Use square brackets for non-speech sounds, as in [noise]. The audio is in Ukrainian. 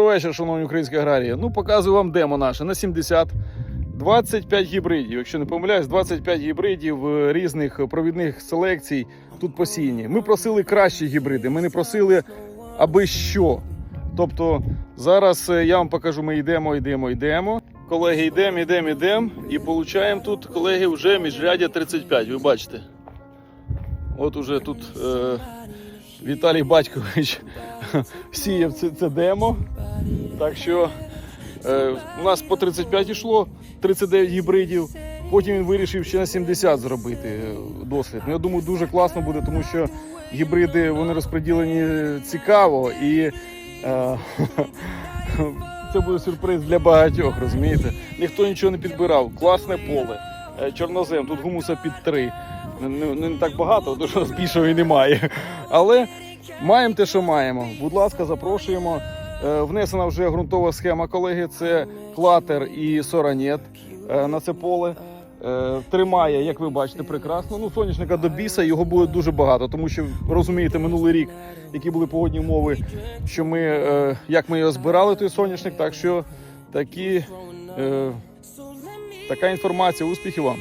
Добрий вечір, шановні українські аграрії. Ну, показую вам демо наше на 70. 25 гібридів, якщо не помиляюсь, 25 гібридів е, різних провідних селекцій тут посіяні. Ми просили кращі гібриди, ми не просили аби що. Тобто зараз е, я вам покажу, ми йдемо, йдемо, йдемо. Колеги, йдемо, йдемо, йдемо. І получаємо тут, колеги, вже міжрядя 35. Ви бачите. От уже тут е, Віталій Батькович [laughs] сіяв це, це демо. Так що е, у нас по 35 йшло, 39 гібридів. Потім він вирішив ще на 70 зробити е, дослід. Ну, я думаю, дуже класно буде, тому що гібриди вони розподілені цікаво і е, [laughs] це буде сюрприз для багатьох, розумієте? Ніхто нічого не підбирав. Класне поле. Е, Чорнозем, тут гумуса під 3. Не, не, так багато, що більшого і немає. Але маємо те, що маємо. Будь ласка, запрошуємо. Е, Внесена вже ґрунтова схема, колеги. Це клатер і соранет е, на це поле. Тримає, як ви бачите, прекрасно. Ну, соняшника до біса його буде дуже багато, тому що розумієте, минулий рік, які були погодні умови, що ми як ми його збирали, той соняшник. Так що такі, така інформація. Успіхів вам!